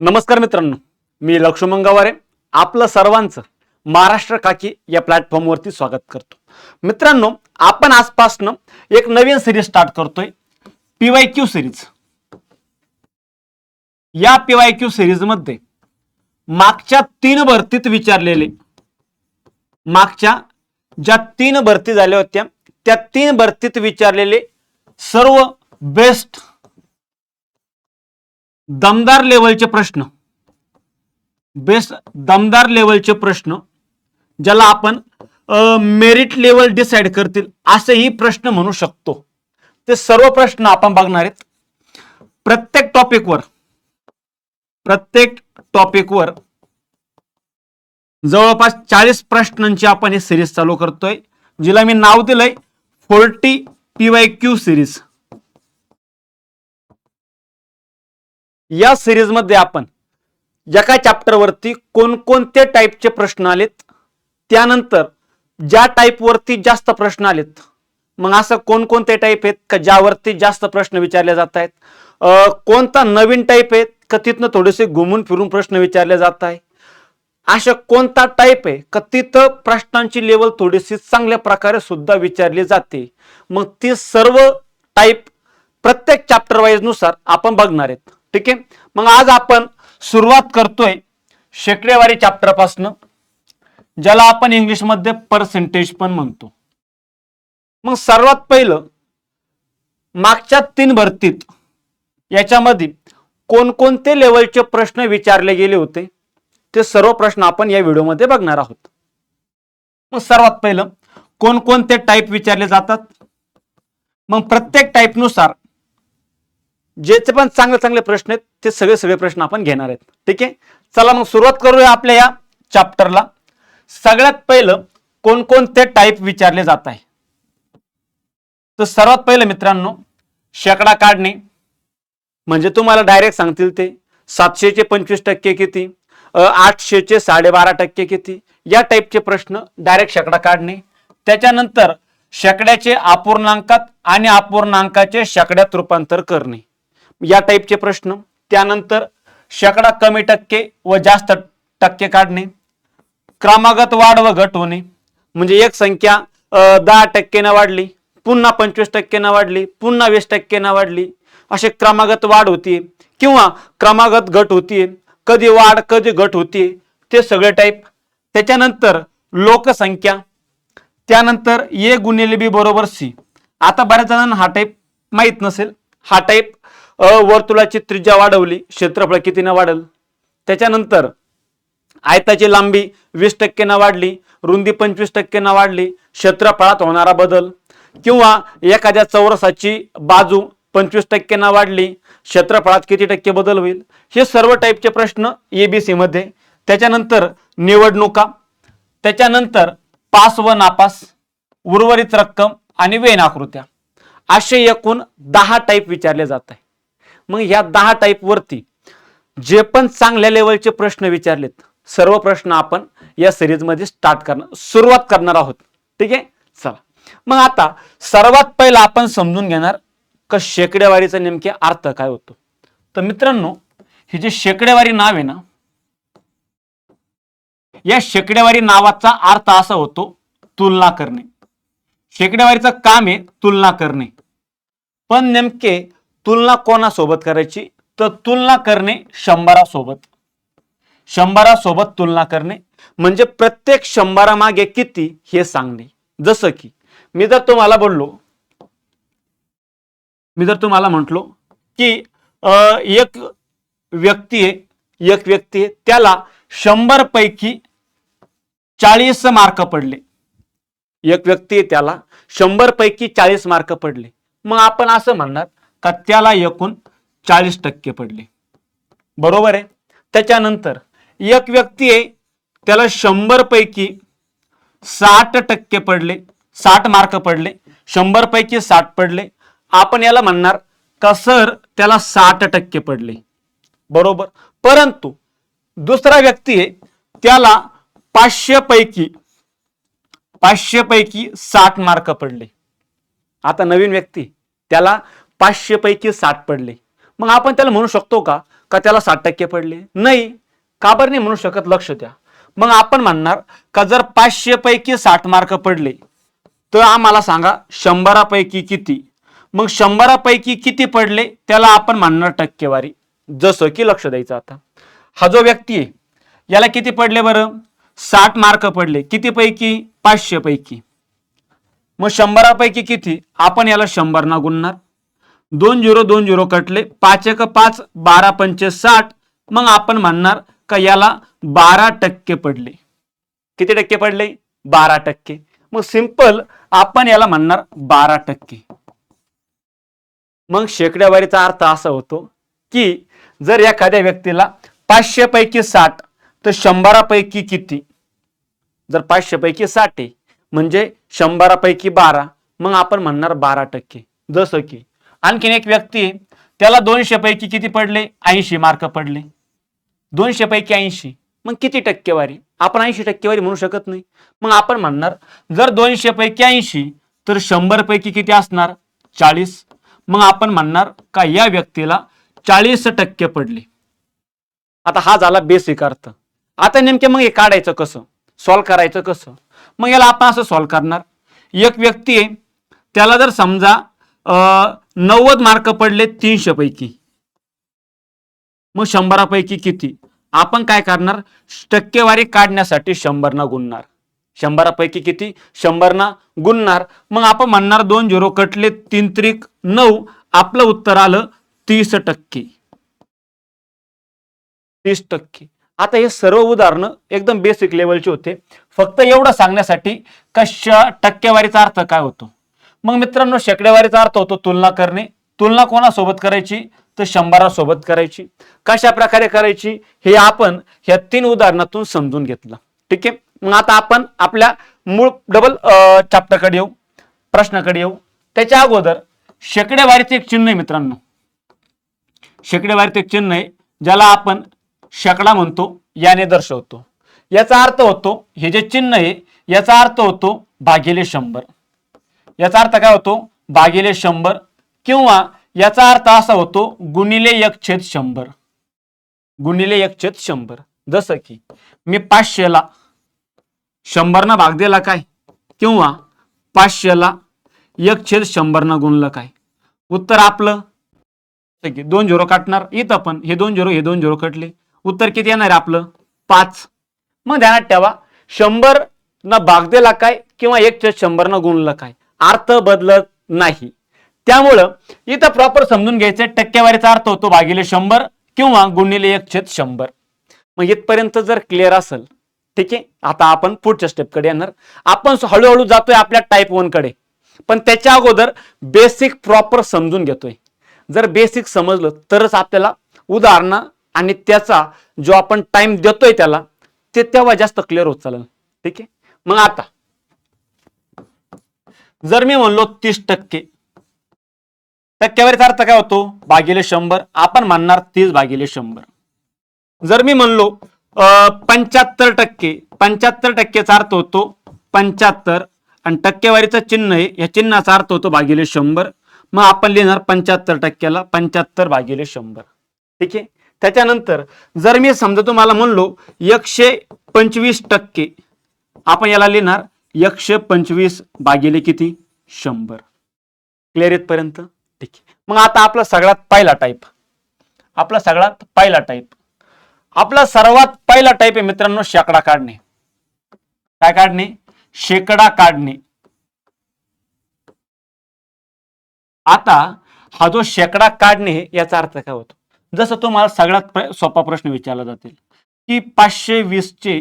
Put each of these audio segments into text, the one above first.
नमस्कार मित्रांनो मी लक्ष्मण गवारे आपलं सर्वांचं महाराष्ट्र काकी या प्लॅटफॉर्मवरती स्वागत करतो. मित्रांनो आपण आजपासनं एक नवीन सिरीज स्टार्ट करतोय पीवाय क्यू सिरीज या पीवाय क्यू सिरीजमध्ये मागच्या तीन भरतीत विचारलेले मागच्या ज्या तीन भरती झाल्या होत्या त्या तीन भरतीत विचारलेले सर्व बेस्ट दमदार लेवलचे प्रश्न. बेस्ट दमदार लेवलचे प्रश्न ज्याला आपण मेरिट लेवल डिसाईड करतील असेही प्रश्न म्हणू शकतो. ते सर्व प्रश्न आपण बघणार आहेत. प्रत्येक टॉपिकवर प्रत्येक टॉपिकवर जवळपास चाळीस प्रश्नांची आपण ही सिरीज चालू करतोय. जिला मी नाव दिलंय फोर्टी पीवाय क्यू सिरीज या सिरीजमध्ये आपण एका चॅप्टरवरती कोणकोणते टाईपचे प्रश्न आलेत त्यानंतर ज्या टाईपवरती जास्त प्रश्न आलेत मग असं कोणकोणते टाईप आहेत का ज्यावरती जास्त प्रश्न विचारले जात आहेत कोणता नवीन टाईप आहेत का तिथनं थोडेसे घुमून फिरून प्रश्न विचारले जात आहे अशा कोणता टाईप आहे का तिथं प्रश्नांची लेवल थोडीशी चांगल्या प्रकारे सुद्धा विचारली जाते. मग ती सर्व टाईप प्रत्येक चॅप्टर आपण बघणार आहेत. ठीक आहे? मग आज आपण सुरुवात करतोय शेकडेवारी चॅप्टरपासनं ज्याला आपण इंग्लिशमध्ये पर्सेंटेज पण म्हणतो. मग सर्वात पहिलं मागच्या तीन भरतीत याच्यामध्ये कोणकोणते लेवलचे प्रश्न विचारले गेले होते? ते सर्व प्रश्न आपण या व्हिडिओमध्ये बघणार आहोत. मग सर्वात पहिलं कोणकोणते टाईप विचारले जातात? मग प्रत्येक टाईपनुसार जेचे पण चांगले चांगले प्रश्न आहेत ते सगळे सगळे प्रश्न आपण घेणार आहेत. ठीक आहे? चला मग सुरुवात करूया आपल्या या चॅप्टरला सगळ्यात पहिलं कोणकोणते टाईप विचारले जात आहे? तर सर्वात पहिलं मित्रांनो शेकडा काढणे. म्हणजे तुम्हाला डायरेक्ट सांगतील ते. सातशेचे पंचवीस टक्के किती? आठशेचे साडेबारा टक्के किती? या टाईपचे प्रश्न डायरेक्ट शेकडा काढणे. त्याच्यानंतर शेकड्याचे अपूर्णांकात आणि अपूर्णांकाचे शेकड्यात रूपांतर करणे. या टाईपचे प्रश्न. त्यानंतर शेकडा कमी टक्के व जास्त टक्के काढणे. क्रमागत वाढ व घट होणे. म्हणजे एक संख्या दहा टक्केनं वाढली पुन्हा पंचवीस टक्केनं वाढली पुन्हा वीस टक्केनं वाढली. असे क्रमागत वाढ होतीये. किंवा क्रमागत घट होतीये. कधी वाढ कधी घट होतीये. ते सगळे टाईप त्याच्यानंतर लोकसंख्या. त्यानंतर ए गुणिले बी बरोबर सी. आता बऱ्याच जणांना हा टाईप माहीत नसेल. हा टाईप वर्तुळाची त्रिज्या वाढवली. क्षेत्रफळ कितीनं वाढल? त्याच्यानंतर आयताची लांबी वीस टक्केनं वाढली. रुंदी पंचवीस टक्केनं वाढली. क्षेत्रफळात होणारा बदल. किंवा एखाद्या चौरसाची बाजू पंचवीस टक्केनं वाढली. क्षेत्रफळात किती टक्के बदल होईल? हे सर्व टाईपचे प्रश्न ए बी सीमध्ये त्याच्यानंतर निवडणुका. त्याच्यानंतर पास व नापास उर्वरित रक्कम आणि वेन आकृत्या. असे एकूण दहा टाईप विचारले जात आहे मग ह्या दहा टाईप वरती जे पण चांगल्या लेवलचे प्रश्न विचारलेत सर्व प्रश्न आपण या सिरीजमध्ये स्टार्ट करणार सुरुवात करणार आहोत. ठीक आहे? चला. मग आता सर्वात पहिला आपण समजून घेणार का शेकडेवारीचा नेमके अर्थ काय होतो? तर मित्रांनो हे जे शेकडेवारी नाव आहे ना या शेकडेवारी नावाचा अर्थ असा होतो तुलना करणे. शेकडेवारीचं काम आहे तुलना करणे. पण नेमके तुलना कोणासोबत करायची? तर तुलना करणे शंभरासोबत. शंभरासोबत तुलना करणे म्हणजे प्रत्येक शंभरामागे किती हे सांगणे. जसं की मी जर तुम्हाला बोललो मी जर तुम्हाला म्हटलो की एक व्यक्ती आहे एक व्यक्ती आहे त्याला शंभर पैकी चाळीस मार्क पडले. एक व्यक्ती आहे त्याला शंभर पैकी चाळीस मार्क पडले. मग आपण असं म्हणणार का त्याला एकूण चाळीस टक्के पडले. बरोबर आहे? त्याच्यानंतर एक व्यक्ती आहे त्याला शंभर पैकी साठ टक्के पडले साठ मार्क पडले शंभर पैकी साठ पडले. आपण याला म्हणणार का सर त्याला साठ टक्के पडले. बरोबर? परंतु दुसरा व्यक्ती आहे त्याला पाचशे पैकी पाचशे पैकी साठ मार्क पडले. आता नवीन व्यक्ती त्याला पाचशेपैकी साठ पडले. मग आपण त्याला म्हणू शकतो का? का त्याला साठ टक्के पडले? नाही. का बरं नाही म्हणू शकत? लक्ष द्या. मग आपण म्हणणार का जर पाचशेपैकी साठ मार्क पडले तर आम्हाला सांगा शंभरापैकी किती? मग शंभरापैकी किती पडले? त्याला आपण म्हणणार टक्केवारी. जसं की लक्ष द्यायचं आता. हा जो व्यक्ती आहे याला किती पडले बरं? साठ मार्क पडले. किती पैकी? पाचशे पैकी. मग शंभरापैकी किती? आपण याला शंभर ना गुणणार. दोन झिरो दोन झिरो कटले. पाच एक पाच बारा पंचे साठ. मग आपण म्हणणार का याला बारा टक्के पडले. किती टक्के पडले? बारा टक्के. मग सिंपल आपण याला म्हणणार बारा टक्के. मग शेकड्यावारीचा अर्थ असा होतो की जर एखाद्या व्यक्तीला पाचशे पैकी साठ तर शंभरापैकी किती? जर पाचशे पैकी साठ आहे म्हणजे शंभरापैकी बारा मग आपण म्हणणार बारा टक्के. जसं की आणखीन एक व्यक्ती त्याला दोनशे पैकी किती पडले? ऐंशी मार्क पडले. दोनशे पैकी ऐंशी. मग किती टक्केवारी? आपण ऐंशी टक्केवारी म्हणू शकत नाही. मग आपण म्हणणार जर दोनशे पैकी ऐंशी तर शंभर पैकी किती असणार? चाळीस. मग आपण म्हणणार का या व्यक्तीला चाळीस टक्के पडले? आता हा झाला बेसिक अर्थ. आता नेमके मग हे काढायचं कसं? सॉल्व करायचं कसं? मग याला आपण असं सॉल्व करणार. एक व्यक्ती आहे त्याला जर समजा नव्वद मार्क पडले तीनशे पैकी मग शंभरापैकी किती? आपण काय करणार? टक्केवारी काढण्यासाठी शंभरना गुणणार. शंभरापैकी किती? शंभरना गुणणार. मग आपण म्हणणार दोन झिरो कटले तीन त्रिक नऊ आपलं उत्तर आलं तीस टक्के. तीस टक्के. आता हे सर्व उदाहरणं एकदम बेसिक लेवलचे होते. फक्त एवढं सांगण्यासाठी का श टक्केवारीचा अर्थ काय होतो? मग मित्रांनो शेकडेवारीचा अर्थ होतो तुलना करणे. तुलना कोणासोबत करायची? तर शंभरासोबत करायची. कशा प्रकारे करायची? हे आपण ह्या तीन उदाहरणातून समजून घेतलं. ठीक आहे? मग आता आपण आपल्या मूळ डबल चॅप्टरकडे येऊ. प्रश्नाकडे येऊ. त्याच्या अगोदर शेकडेवारीचं एक चिन्ह आहे मित्रांनो. शेकडेवारीचं एक चिन्ह आहे ज्याला आपण शेकडा म्हणतो याने दर्शवतो. याचा अर्थ होतो हे जे चिन्ह आहे याचा अर्थ होतो भागिले शंभर. याचा अर्थ काय होतो? भागिले शंभर किंवा याचा अर्थ असा होतो गुणिले एक छेद शंभर. गुणिले एक छेद शंभर. जसं की मी पाचशेला शंभरनं भाग दिला काय? किंवा पाचशेला एक छेद शंभरनं गुणलं काय? उत्तर आपलं? दोन झिरो काटणार. इथं पण हे दोन झिरो हे दोन झिरो कटले. उत्तर किती येणार आपलं? पाच. मग ध्यानात ठेवा. शंभर न भाग दिला काय? किंवा एक छेद शंभर न गुणलं काय? अर्थ बदलत नाही. त्यामुळं इथं प्रॉपर समजून घ्यायचं टक्केवारीचा अर्थ होतो भागिले शंभर किंवा गुणिले एक छेद शंभर. मग इथपर्यंत जर क्लिअर असेल ठीक आहे आता आपण पुढच्या स्टेपकडे येणार. आपण हळूहळू जातोय आपल्या टाईप वनकडे. पण त्याच्या अगोदर बेसिक प्रॉपर समजून घेतोय. जर बेसिक समजलं तरच आपल्याला उदाहरणं आणि त्याचा जो आपण टाइम देतोय त्याला ते तेव्हा जास्त क्लिअर होत चालेल. ठीक आहे? मग आता जर मी म्हणलो तीस टक्के टक्केवारीचा अर्थ काय होतो? भागिले शंभर. आपण मानणार तीस भागिले शंभर. जर मी म्हणलो पंच्याहत्तर टक्के पंच्याहत्तर टक्केचा अर्थ होतो पंच्याहत्तर आणि टक्केवारीचं चिन्ह आहे या चिन्हाचा अर्थ होतो भागिले शंभर. मग आपण लिहिणार पंच्याहत्तर टक्क्याला पंच्याहत्तर भागिले शंभर. ठीक आहे? त्याच्यानंतर जर मी समजा तुम्हाला म्हणलो एकशे पंचवीस टक्के आपण याला लिहिणार एकशे पंचवीस भागिले किती? शंभर. क्लिअर येतपर्यंत ठीक आहे. मग आता आपला सगळ्यात पहिला टाईप आपला सगळ्यात पहिला टाईप आपला सर्वात पहिला टाईप आहे मित्रांनो शेकडा काढणे. काय काढणे? शेकडा काढणे. आता हा जो शेकडा काढणे याचा अर्थ काय होतो? जसं तुम्हाला सगळ्यात सोपा प्रश्न विचारला जातील की पाचशे वीसचे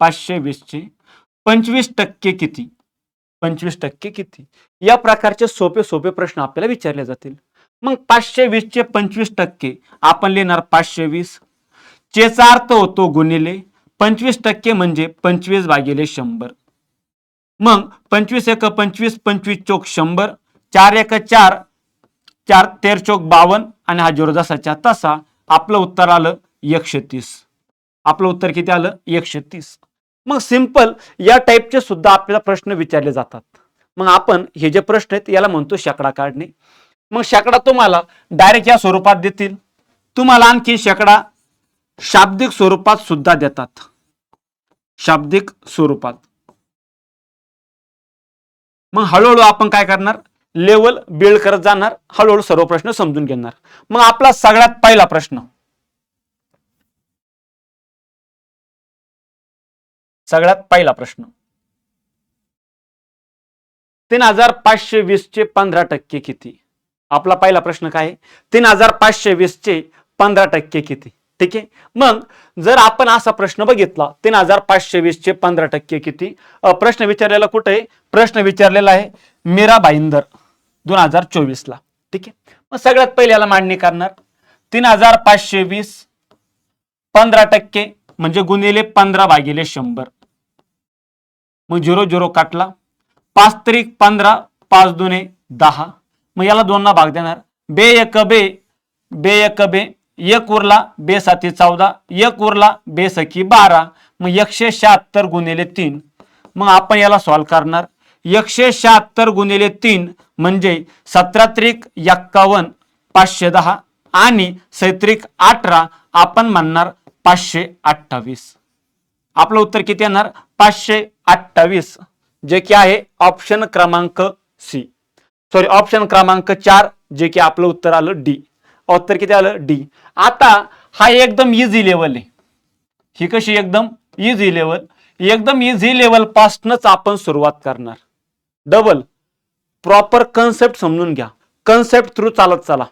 पाचशे वीसचे पंचवीस टक्के किती? पंचवीस टक्के किती? या प्रकारचे सोपे सोपे प्रश्न आपल्याला विचारले जातील. मग पाचशे वीसचे पंचवीस टक्के आपण लिहिणार पाचशे वीस. चेचा अर्थ होतो गुणिले पंचवीस टक्के म्हणजे पंचवीस भागिले शंभर. मग पंचवीस एक पंचवीस पंचवीस चोक शंभर चार एक चार चार तेर चोक बावन्न आणि हा झिरो जसाच्या तसा. आपलं उत्तर आलं एकशे तीस. आपलं उत्तर किती आलं? एकशे तीस. मग सिंपल या टाईपचे सुद्धा आपल्याला प्रश्न विचारले जातात. मग आपण हे जे प्रश्न आहेत याला म्हणतो शेकडा काढणे. मग शेकडा तुम्हाला डायरेक्ट या स्वरूपात देतील. तुम्हाला आणखी शेकडा शाब्दिक स्वरूपात सुद्धा देतात. शाब्दिक स्वरूपात. मग हळूहळू आपण काय करणार? लेवल बिल्ड करत जाणार. हळूहळू सर्व प्रश्न समजून घेणार. मग आपला सगळ्यात पहिला प्रश्न सगळ्यात पहिला प्रश्न. तीन हजार पाचशे वीस चे पंधरा टक्के किती? आपला पहिला प्रश्न काय? आहे तीन हजार पाचशे वीस चे पंधरा टक्के किती? ठीक आहे? मग जर आपण असा प्रश्न बघितला तीन हजार पाचशे वीस चे पंधरा टक्के किती? प्रश्न विचारलेला कुठे? प्रश्न विचारलेला आहे मीरा भाईंदर दोन हजार चोवीस ला ठीक आहे? मग सगळ्यात पहिले याला मांडणी करणार. तीन हजार पाचशे वीस पंधरा टक्के म्हणजे गुणिले पंधरा भागिले शंभर. मग झिरो झिरो काटला. पाच त्रिक पंधरा पाच दुने दहा. मग याला दोनला भाग देणार. बे एक बे बे एक बे एक उरला बे साती चौदा एक उरला बे सखी बारा. मग एकशे शहात्तर गुणिले तीन. मग आपण याला सॉल्व करणार. एकशे शहात्तर गुणिले तीन म्हणजे सतरा त्रिक एक्कावन्न पाचशे दहा. आणि सैत्रिक अठरा आपण म्हणणार पाचशे अठ्ठावीस. आपलं उत्तर किती येणार? पाचशे अठ्ठावीस जे की आहे ऑप्शन क्रमांक सी सॉरी ऑप्शन क्रमांक चार जे की आपलं उत्तर आलं डी उत्तर किती आलं? डी आता हा एकदम इझी लेवल आहे. ही कशी एकदम इझी लेवल एकदम इझी लेवल पासूनच आपण सुरुवात करणार. डबल प्रॉपर कन्सेप्ट समजून घ्या. कन्सेप्ट थ्रू चालत चला.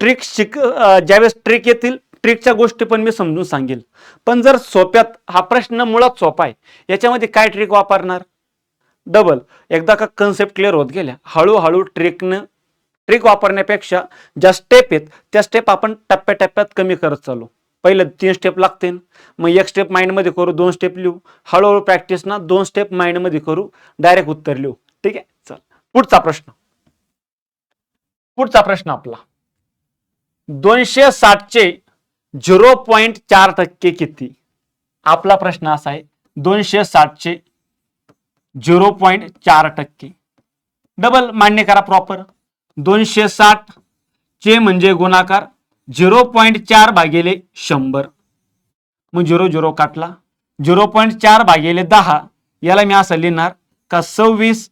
ट्रिक शिक ज्यावेळेस ट्रिक येतील ट्रिकच्या गोष्टी पण मी समजून सांगेल. पण जर सोप्यात हा प्रश्न मुळात सोपा आहे याच्यामध्ये काय ट्रिक वापरणार? डबल एकदा का कन्सेप्ट क्लिअर होत गेल्या. हळूहळू ट्रिकनं ट्रिक वापरण्यापेक्षा ज्या स्टेप आहेत त्या स्टेप आपण टप्प्याटप्प्यात कमी करत चालू. पहिले तीन स्टेप लागतील. मग एक स्टेप माइंडमध्ये करू दोन स्टेप लिहू. हळूहळू प्रॅक्टिस ना दोन स्टेप माइंडमध्ये करू. डायरेक्ट उत्तर लिहू. ठीक आहे? चल. पुढचा प्रश्न. पुढचा प्रश्न आपला. दोनशे साठचे झिरो पॉईंट चार टक्के किती? आपला प्रश्न असा आहे दोनशे साठचे झिरो पॉईंट चार टक्के. डबल मान्य करा प्रॉपर दोनशे साठ चे म्हणजे गुणाकार झिरो पॉईंट चार भागिले शंभर. मग झिरो झिरो काटला. झिरो पॉईंट चार भागिले दहा याला मी असं लिहिणार का सव्वीस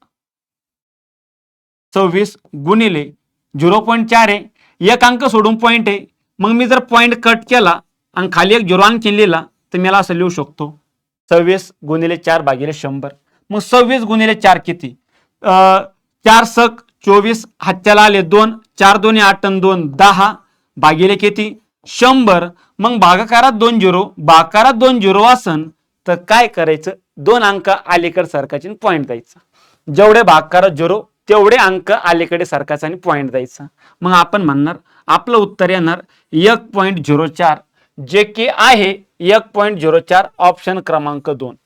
सव्वीस गुणिले झिरो पॉईंट चार आहे. एक अंक सोडून पॉईंट आहे. मग मी जर पॉईंट कट केला आणि खाली एक जुरवान केलेला लिहिला तर मला असं लिहू शकतो. सव्वीस गुणिले चार भागिले शंभर. मग सव्वीस गुणिले चार किती? चार सक चोवीस हत्याला आले दोन चार दोन्ही आठ आणि दोन दहा भागिले किती? शंभर. मग भागाकारात दोन झिरो भागाकारात दोन झिरो असन तर काय करायचं? दोन अंक अलीकडे सरकारचे आणि पॉईंट द्यायचा. जेवढे भागकारात झिरो तेवढे अंक अलीकडे सरकायचा आणि पॉईंट द्यायचा. मग आपण म्हणणार आपलं उत्तर येणार एक पॉईंट झिरो चार जे की आहे एक पॉईंट झिरो चार ऑप्शन क्रमांक दोन.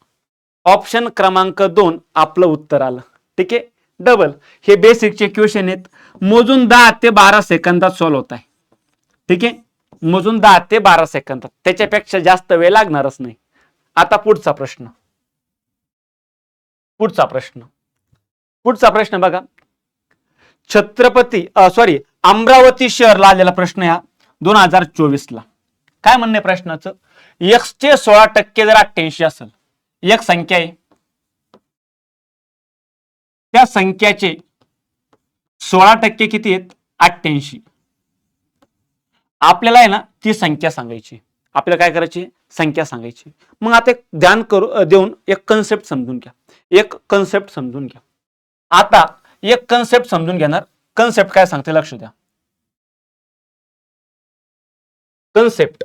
ऑप्शन क्रमांक दोन आपलं उत्तर आलं. ठीक आहे? डबल हे बेसिकचे क्वेश्चन आहेत. मोजून दहा ते बारा सेकंदात सॉल्व्ह होत आहे. ठीक आहे? मोजून दहा ते बारा सेकंदात. त्याच्यापेक्षा जास्त वेळ लागणारच नाही. आता पुढचा प्रश्न. पुढचा प्रश्न. पुढचा प्रश्न बघा. छत्रपती सॉरी अमरावती शहरला आलेला प्रश्न हा दोन हजार चोवीस ला काय म्हणणे प्रश्नाचं? एक्स चे सोळा टक्के जर अठ्ठ्याऐंशी असेल एक संख्या आहे. त्या संख्याचे सोळा टक्के किती आहेत? अठ्ठ्याऐंशी. आपल्याला आहे ना ती संख्या सांगायची. आपल्याला काय करायची? संख्या सांगायची. मग आता एक ध्यान करू देऊन एक कन्सेप्ट समजून घ्या. एक कन्सेप्ट समजून घ्या. आता एक कन्सेप्ट समजून घेणार. कन्सेप्ट काय सांगते लक्ष द्या. कन्सेप्ट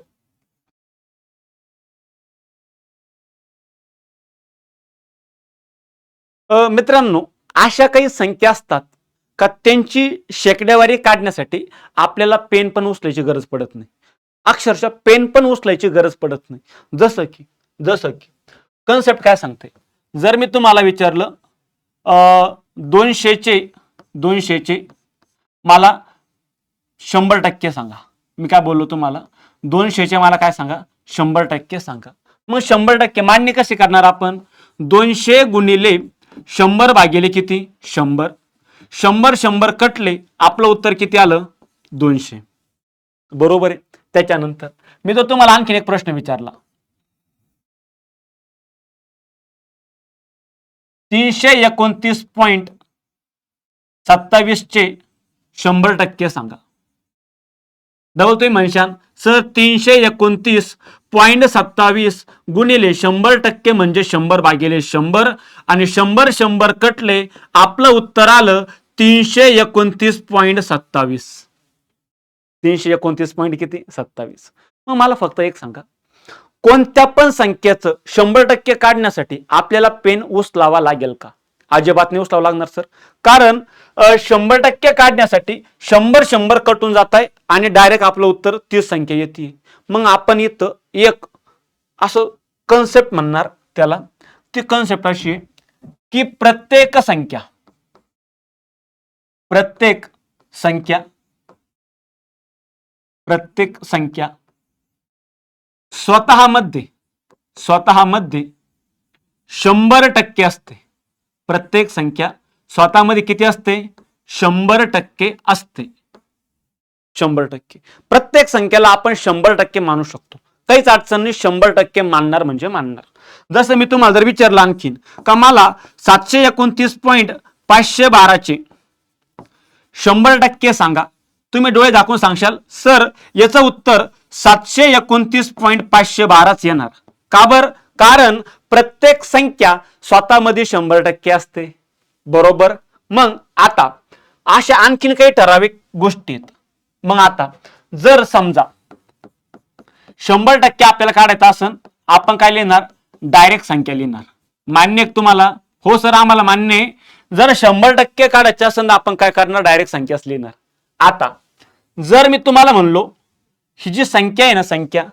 मित्रांनो अशा काही संख्या असतात का त्यांची शेकड्यावारी काढण्यासाठी आपल्याला पेन पण उचलायची गरज पडत नाही. अक्षरशः पेन पण उचलायची गरज पडत नाही. जसं की जसं की. कन्सेप्ट काय सांगते? जर मी तुम्हाला विचारलं दोनशेचे दोनशेचे. मला शंभर टक्के सांगा. मी काय बोललो तुम्हाला? दोनशेचे मला काय सांगा? शंभर टक्के सांगा. मग शंभर टक्के मान्य कसे करणार आपण? दोनशे गुणिले शंभर भागिले किती? शंभर. शंभर शंभर कटले आपलं उत्तर किती आलं? दोनशे. बरोबर आहे. त्याच्यानंतर मी जर तुम्हाला आणखीन एक प्रश्न विचारला. तीनशे एकोणतीस पॉईंट सत्तावीसचे शंभर टक्के सांगा. डबल तुम्ही म्हणशाल सर तीनशे एकोणतीस पॉईंट सत्तावीस गुणिले शंभर टक्के म्हणजे शंभर भागिले शंभर आणि शंभर शंभर कटले आपलं उत्तर आलं तीनशे एकोणतीस पॉईंट सत्तावीस. तीनशे एकोणतीस पॉईंट किती? सत्तावीस. मग मला फक्त एक सांगा. कोणत्या पण संख्येचं शंभर टक्के काढण्यासाठी आपल्याला पेन उचलावा लागेल का? अजिबात नाही उचलावं लागणार सर. कारण शंभर टक्के काढण्यासाठी शंभर शंभर कटून जात आहे आणि डायरेक्ट आपलं उत्तर तीस संख्या येते. मग आपण इथं एक असं कन्सेप्ट म्हणणार त्याला. ती कन्सेप्ट अशी की प्रत्येक संख्या प्रत्येक संख्या प्रत्येक संख्या स्वतःमध्ये स्वतःमध्ये शंभर टक्के असते. प्रत्येक संख्या स्वतःमध्ये किती असते? शंभर टक्के असते. शंभर टक्के. प्रत्येक संख्येला आपण शंभर टक्के मानू शकतो. काहीच अडचण नाही शंभर टक्के मानणार म्हणजे मानणार. जसं मी तुम्हाला जर विचारलं आणखीन का मला सातशे एकोणतीस पॉईंट पाचशे बाराचे शंभर टक्के सांगा तुम्ही डोळे दाखवून सांगशाल? सर याचं उत्तर सातशे एकोणतीस पॉईंट पाचशे बाराच येणार. का बर? कारण प्रत्येक संख्या स्वतःमध्ये शंभर टक्के असते. बरोबर? मग आता अशा आणखीन काही ठराविक गोष्टी आहेत. मग आता जर समजा शंभर टक्के आपल्याला काढायचं असन आपण काय लिहिणार? डायरेक्ट संख्या लिहिणार. मान्य तुम्हाला? हो सर आम्हाला मान्य आहे. जर शंभर टक्के काढायचे असेल तर आपण काय करणार? डायरेक्ट संख्याच लिहिणार. आता जर मी तुम्हाला म्हणलो ही जी संख्या आहे ना संख्या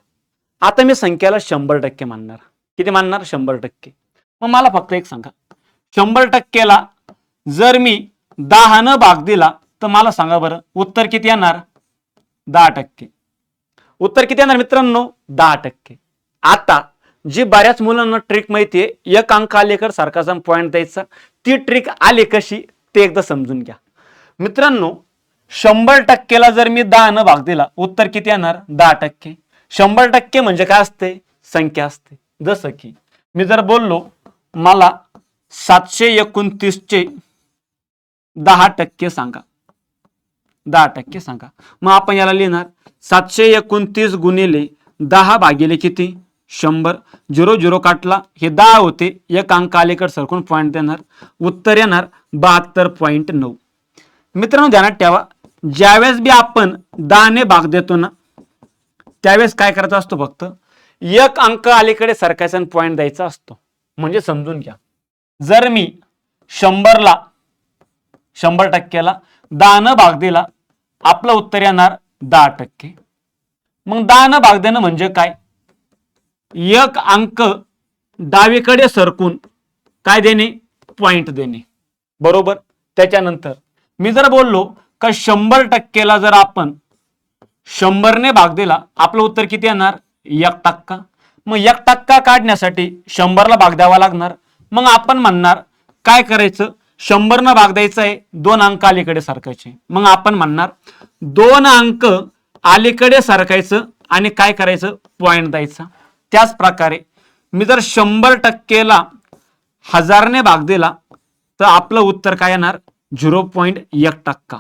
आता मी संख्याला शंभर टक्के मानणार. किती मानणार? शंभर टक्के. मग मला फक्त एक सांगा. शंभर टक्केला जर मी दहानं भाग दिला तर मला सांगा बरं उत्तर किती येणार? दहा टक्के. उत्तर किती येणार मित्रांनो? दहा टक्के. आता जी बऱ्याच मुलांना ट्रिक माहितीये एक अंक आलेकर सारखा पॉईंट द्यायचा. ती ट्रिक आली कशी ते एकदा समजून घ्या. मित्रांनो शंभर टक्केला जर मी दहा न भाग दिला उत्तर किती येणार? दहा टक्के. शंभर टक्के म्हणजे काय असते? संख्या असते. जसं की मी जर बोललो मला सातशे एकोणतीसचे दहा टक्के सांगा. दहा टक्के सांगा. मग आपण याला लिहिणार सातशे एकोणतीस गुणिले दहा भागिले किती? शंभर. झिरो झिरो काटला. हे दहा होते. एक अंक अलीकड सरकून पॉईंट देणार. उत्तर येणार बहात्तर पॉईंट नऊ. मित्रांनो ध्यानात ठेवा. ज्यावेळेस बी आपण दहाने भाग देतो ना त्यावेळेस काय करायचा असतो फक्त एक अंक अलीकडे सरकायचा पॉईंट द्यायचा असतो. म्हणजे समजून घ्या. जर मी शंभरला शंभर टक्क्याला दहानं भाग दिला आपलं उत्तर येणार दहा टक्के. मग दहानं भाग देणं म्हणजे काय? एक अंक डावीकडे सरकून काय देणे? पॉइंट देणे. बरोबर? त्याच्यानंतर मी जर बोललो का शंभर टक्केला जर आपण शंभरने भाग दिला आपलं उत्तर किती येणार? एक टक्का. मग एक टक्का काढण्यासाठी शंभरला भाग द्यावा लागणार. मग आपण म्हणणार काय करायचं? शंभरनं भाग द्यायचा आहे दोन अंक अलीकडे सरकायचे. मग आपण म्हणणार दोन अंक अलीकडे सरकायचं आणि काय करायचं? पॉईंट द्यायचा. त्याच प्रकारे मी जर शंभर टक्केला हजारने भाग दिला तर आपलं उत्तर काय येणार? झिरो पॉईंट एक टक्का.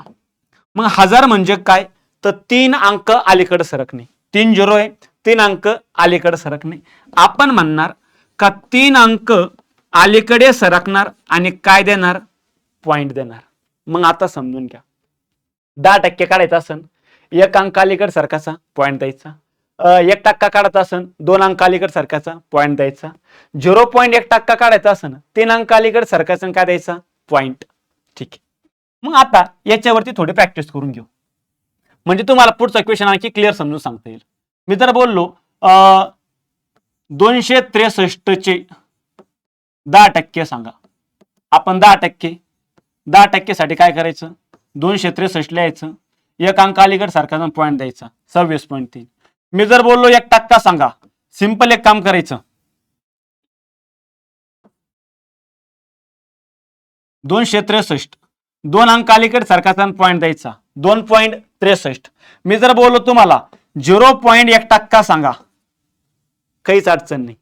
मग हजार म्हणजे काय? तर तीन अंक अलीकडे सरकणे. तीन झिरो आहे तीन अंक अलीकडे सरकणे. आपण म्हणणार का तीन अंक अलीकडे सरकणार आणि काय देणार? पॉइंट देणार. मग आता समजून घ्या. दहा टक्के काढायचा असन एक अंक अलीकडे सरकाचा पॉइंट द्यायचा. एक टक्का काढायचा असन दोन अंक अलीकडे सरकाचा पॉइंट द्यायचा. झिरो पॉईंट एक टक्का काढायचा असन तीन अंक अलीकडे सरकायचा काय द्यायचा? पॉइंट मग आता याच्यावरती थोडी प्रॅक्टिस करून घेऊ. म्हणजे तुम्हाला पुढचं क्वेश्चन आणखी क्लिअर समजून सांगता येईल. मी जर बोललो अं, दोनशे त्रेसष्टचे दहा टक्के सांगा. आपण दहा टक्के दहा टक्केसाठी काय करायचं? दोनशे त्रेसष्ट लिहायचं. एक अंक अलीकडे सारखा पॉईंट द्यायचा. सव्वीस पॉईंट तीन. मी जर बोललो एक टक्का सांगा. सिंपल एक काम करायचं. दोनशे त्रेसष्ट. दोन अंक अलीकडे सरकारचा पॉईंट द्यायचा. दोन पॉईंट त्रेसष्ट. मी जर बोललो तुम्हाला झिरो पॉईंट एक टक्का सांगा. काहीच अडचण नाही.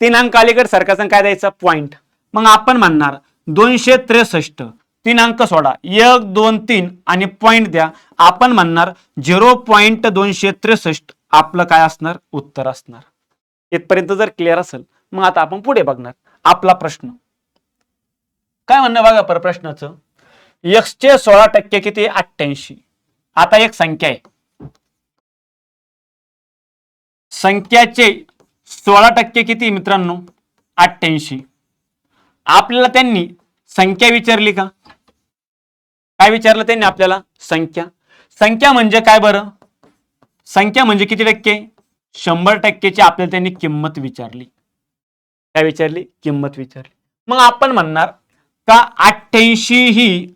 तीन अंक अलीकडे सरकारचा काय द्यायचा? पॉईंट मग आपण म्हणणार दोनशे त्रेसष्ट. तीन अंक सोडा. एक दोन तीन आणि पॉईंट द्या. आपण म्हणणार झिरो पॉईंट दोनशे त्रेसष्ट. आपलं काय असणार? उत्तर असणार. इथपर्यंत जर क्लिअर असेल मग आता आपण पुढे बघणार. आपला प्रश्न. काय म्हणणं बघा पर प्रश्नाचं? एक्सचे सोळा टक्के किती? अठ्ठ्याऐंशी. आता एक संख्या आहे. संख्याचे सोळा टक्के किती मित्रांनो? अठ्ठ्याऐंशी. आपल्याला त्यांनी संख्या विचारली का? काय विचारलं त्यांनी आपल्याला? संख्या. संख्या म्हणजे काय बरं? संख्या म्हणजे किती टक्के? शंभर टक्केची आपल्याला त्यांनी किंमत विचारली. काय विचारली? किंमत विचारली. मग आपण म्हणणार का अठ्ठ्याऐंशी ही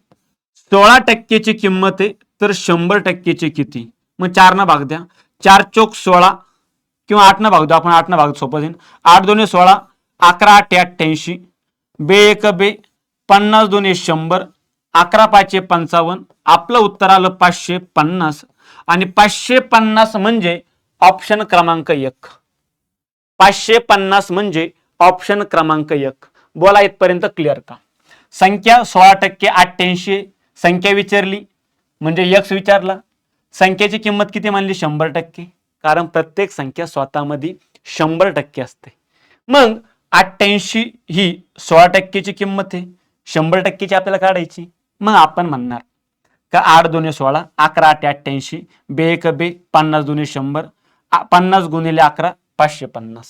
सोळा टक्केची किंमत आहे तर शंभर टक्केची किती? मग चार ना भाग द्या. चार चोक सोळा किंवा आठ ना भाग द्या. आपण आठ ना भाग सोपं देईन. आठ दोन्ही सोळा अकरा आठ अठ्ठ्याऐंशी. बे एक बे पन्नास दोन्ही शंभर अकरा पाचशे पंचावन्न. आपलं उत्तर आलं पाचशे पन्नास. आणि पाचशे पन्नास म्हणजे ऑप्शन क्रमांक एक. पाचशे पन्नास म्हणजे ऑप्शन क्रमांक एक. बोला इथपर्यंत क्लिअर का? संख्या सोळा टक्के अठ्ठ्याऐंशी संख्या विचारली म्हणजे यक्स विचारला संख्याची किंमत किती मानली? शंभर टक्के. कारण प्रत्येक संख्या स्वतःमध्ये शंभर टक्के असते. मग अठ्ठ्याऐंशी ही सोळा टक्केची किंमत आहे. शंभर टक्केची आपल्याला काढायची. मग आपण म्हणणार का आठ दोन्ही सोळा अकरा आठ अठ्ठ्याऐंशी बे एक बे पन्नास दोन्ही शंभर पन्नास गुणिले अकरा पाचशे पन्नास.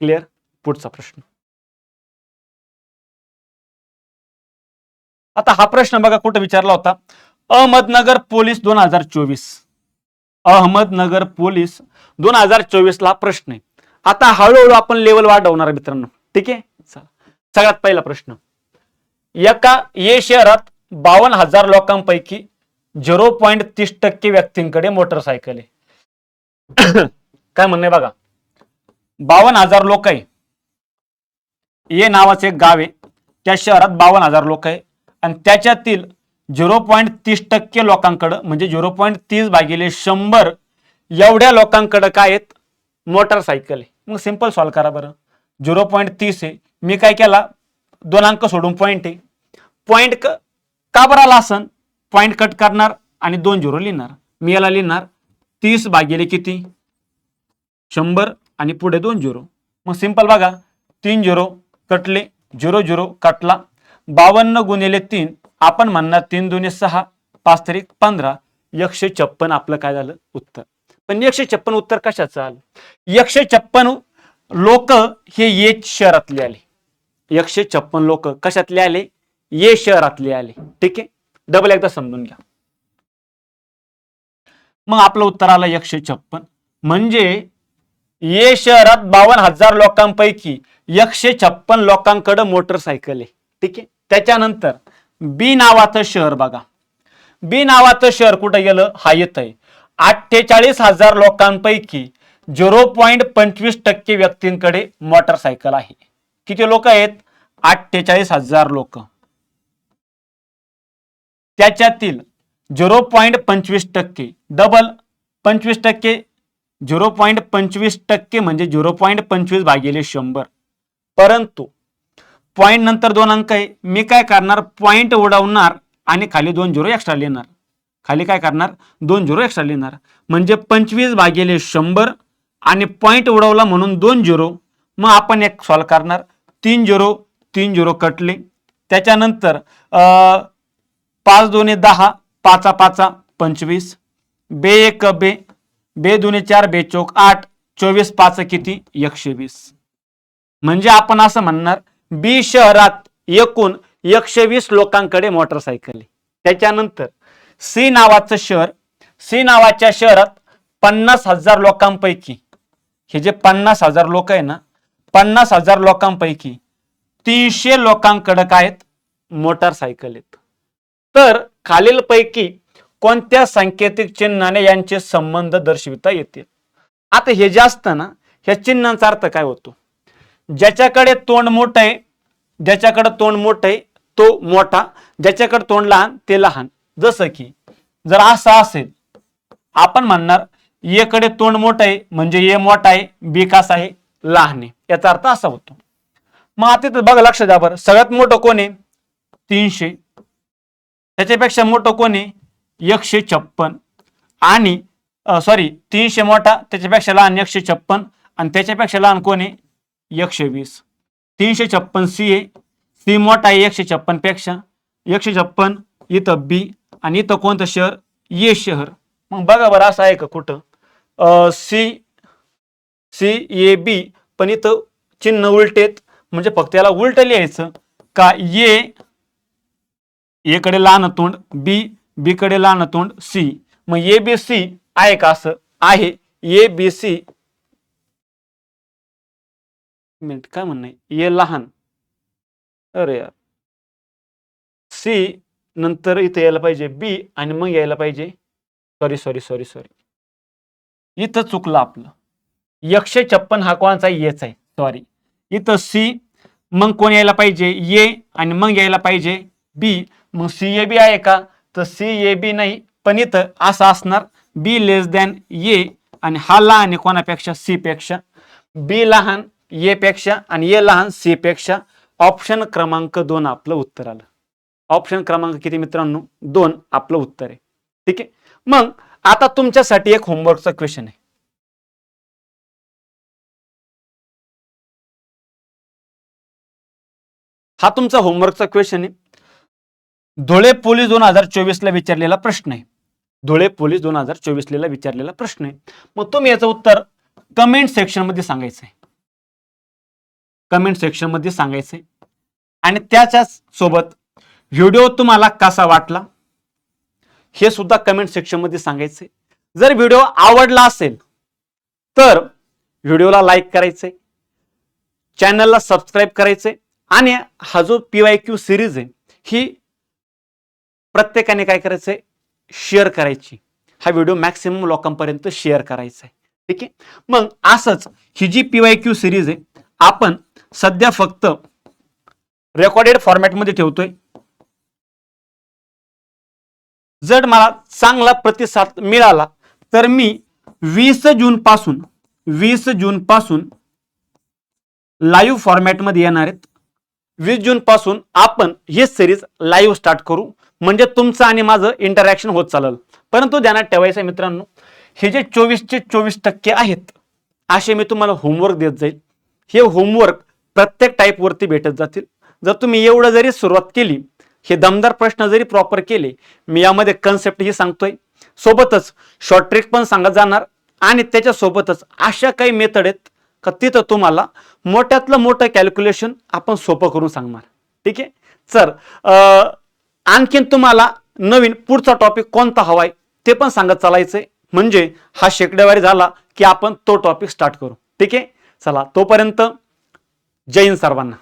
क्लिअर पुढचा प्रश्न. आता हा प्रश्न बघा कुठं विचारला होता. अहमदनगर पोलीस दोन हजार चोवीस. अहमदनगर पोलीस दोन हजार चोवीस ला प्रश्न आहे. आता हळूहळू आपण लेवल वाढवणार मित्रांनो. ठीक आहे? सगळ्यात पहिला प्रश्न. एका ये शहरात बावन्न हजार लोकांपैकी झिरो पॉईंट तीस टक्के व्यक्तींकडे मोटरसायकल आहे. काय म्हणणे बघा. बावन्न हजार लोक आहे. ये नावाचे एक गाव आहे. त्या शहरात बावन्न हजार लोक आहे. आणि त्याच्यातील झिरो पॉईंट तीस टक्के लोकांकडं म्हणजे झिरो पॉईंट तीस भागिले शंभर एवढ्या लोकांकडं काय आहेत? मोटरसायकल आहे. मग सिंपल सॉल्व करा बरं. झिरो पॉईंट तीस आहे. मी काय केला? दोन अंक सोडून पॉईंट आहे. पॉईंट क का बरं आला असन? पॉईंट कट करणार आणि दोन झिरो लिहिणार. मी याला लिहिणार. तीस भागिले किती? शंभर आणि पुढे दोन झिरो. मग सिंपल बघा. तीन झिरो कटले झिरो झिरो कटला. बावन्न गुणिले तीन. आपण म्हणणार तीन दोन्ही सहा पाच तरी पंधरा. एकशे छप्पन आपलं काय झालं? उत्तर. पण एकशे छप्पन उत्तर कशाचं आलं? एकशे छप्पन लोक हे ये शहरातले आले. एकशे छप्पन लोक कशातले आले? ये शहरातले आले. ठीक आहे? डबल एकदा समजून घ्या. मग आपलं उत्तर आलं एकशे छप्पन. म्हणजे ये शहरात बावन्न हजार लोकांपैकी एकशे छप्पन लोकांकडे मोटरसायकल आहे. ठीक आहे? त्याच्यानंतर बी नावाचं शहर बघा. बी नावाचं शहर कुठं गेलं? हा येत आहे अठ्ठेचाळीस हजार लोकांपैकी झिरो पॉईंट पंचवीस टक्के व्यक्तींकडे मोटरसायकल आहे. किती लोक आहेत? अठ्ठेचाळीस हजार लोक. त्याच्यातील झिरो पॉईंट पंचवीस टक्के डबल पंचवीस टक्के झिरो पॉईंट पंचवीस टक्के म्हणजे झिरो पॉईंट पंचवीस भागिले शंभर. परंतु पॉईंट नंतर दोन अंक आहे. मी काय करणार? पॉईंट उडवणार आणि खाली दोन झिरो एक्स्ट्रा लिहिणार. खाली काय करणार? दोन झिरो एक्स्ट्रा लिहिणार. म्हणजे पंचवीस भागिले शंभर आणि पॉईंट उडवला म्हणून दोन झिरो. मग आपण एक सॉल्व करणार. तीन झिरो तीन झिरो कटले. त्याच्यानंतर पाच दोन्ही दहा पाचा पाचा पंचवीस. बे एक बे. बे दोन्ही चार बे चौक आठ. चोवीस पाच किती? एकशे वीस. म्हणजे आपण असं म्हणणार बी शहरात एकूण एकशे वीस लोकांकडे मोटरसायकल. आहे त्याच्यानंतर सी नावाचं शहर सी नावाच्या शहरात पन्नास हजार लोकांपैकी हे जे पन्नास हजार लोक आहे ना पन्नास हजार लोकांपैकी तीनशे लोकांकडे काय आहेत? मोटारसायकल आहेत. तर खालीलपैकी कोणत्या सांकेतिक चिन्हाने यांचे संबंध दर्शविता येतील? आता हे जे असतं ना ह्या चिन्हांचा अर्थ काय होतो? ज्याच्याकडे तोंड मोठं आहे ज्याच्याकडे तोंड मोठं आहे तो मोठा. ज्याच्याकडे तोंड लहान ते लहान. जसं की जर असं असेल आपण म्हणणार एकडे तोंड मोठं आहे म्हणजे ए मोठा आहे बी आहे लहान आहे. याचा अर्थ असा होतो. मग आता तर बघा लक्ष द्या बरं. सगळ्यात मोठं कोण आहे? तीनशे. त्याच्यापेक्षा मोठं कोण आहे? एकशे छप्पन. आणि सॉरी तीनशे मोठा त्याच्यापेक्षा लहान एकशे छप्पन. आणि त्याच्यापेक्षा लहान कोण आहे? एकशे वीस. तीनशे छप्पन सी ए सी मोठा आहे एकशे छप्पनपेक्षा एकशे छप्पन इथं बी आणि इथं कोणतं शहर? ये शहर. मग बघा बरं असं आहे का कुठं? सी सी ए बी पण इथं चिन्ह उलटेत. म्हणजे फक्त याला उलट लिहायचं. का e, ये ए लहान तोंड बी बीकडे लहान तोंड सी मग ए बी सी आहे का असं? आहे. ए बी सी मिनिट काय म्हणणं आहे? लहान. अरे यार. सी नंतर इथं यायला पाहिजे बी आणि मग यायला पाहिजे. सॉरी सॉरी सॉरी सॉरी इथं चुकलं आपलं. एकशे छप्पन हा कोणाचा? येच आहे. सॉरी इथं सी मग कोण यायला पाहिजे? ये आणि मग यायला पाहिजे. बी मग सी ए बी आहे का? तर सी ए बी नाही पण इथं असं असणार. बी लेस दॅन ये आणि हा लहान आहे कोणापेक्षा? सी पेक्षा. बी लहान ये पेक्षा आणि ये लहान सी पेक्षा ऑप्शन क्रमांक दोन आपलं उत्तर आलं. ऑप्शन क्रमांक किती मित्रांनो? दोन आपलं उत्तर आहे. ठीक आहे? मग आता तुमच्यासाठी एक होमवर्कचा क्वेश्चन आहे. हा तुमचा होमवर्कचा क्वेश्चन आहे. धुळे पोलीस दोन हजार चोवीस ला विचारलेला प्रश्न आहे. धुळे पोलीस दोन हजार चोवीसला विचारलेला प्रश्न आहे. मग तुम्ही याचं उत्तर कमेंट सेक्शनमध्ये सांगायचं आहे. कमेंट सेक्शनमध्ये सांगायचे सांगायचंय. आणि त्याच्याच सोबत व्हिडिओ तुम्हाला कसा वाटला हे सुद्धा कमेंट सेक्शनमध्ये सांगायचंय. जर व्हिडिओ आवडला असेल तर व्हिडिओला लाईक करायचंय चॅनलला सबस्क्राईब करायचंय आणि हा जो पी वाय क्यू सिरीज आहे ही प्रत्येकाने काय करायचंय शेअर करायची. हा व्हिडिओ मॅक्सिमम लोकांपर्यंत शेअर करायचा आहे ठीक आहे? मग असंच ही G P Y Q series आहे आपण सध्या फक्त रेकॉर्डेड फॉर्मॅटमध्ये ठेवतोय. जर मला चांगला प्रतिसाद मिळाला तर मी वीस जून पासून वीस जून पासून लाईव्ह फॉर्मॅटमध्ये येणार आहेत. वीस जून पासून आपण ही सिरीज लाईव्ह स्टार्ट करू. म्हणजे तुमचं आणि माझं इंटरॅक्शन होत चालेल. परंतु ध्यानात ठेवायचं आहे मित्रांनो हे जे चोवीसचे चोवीस टक्के आहेत असे मी तुम्हाला होमवर्क देत जाईल. हे होमवर्क प्रत्येक टाईपवरती भेटत जातील. जर तुम्ही एवढं जरी सुरुवात केली हे दमदार प्रश्न जरी प्रॉपर केले मी यामध्ये कन्सेप्ट ही सांगतोय. सोबतच शॉर्ट ट्रिक पण सांगत जाणार आणि त्याच्यासोबतच अशा काही मेथड आहेत का तिथं तुम्हाला मोठ्यातलं मोठं कॅल्क्युलेशन आपण सोपं करून सांगणार. ठीक आहे? सर आणखीन तुम्हाला नवीन पुढचा टॉपिक कोणता हवाय ते पण सांगत चालायचंय. म्हणजे हा शेकडेवारी झाला की आपण तो टॉपिक स्टार्ट करू. ठीक आहे? चला तोपर्यंत जय हिंद सर्वांना.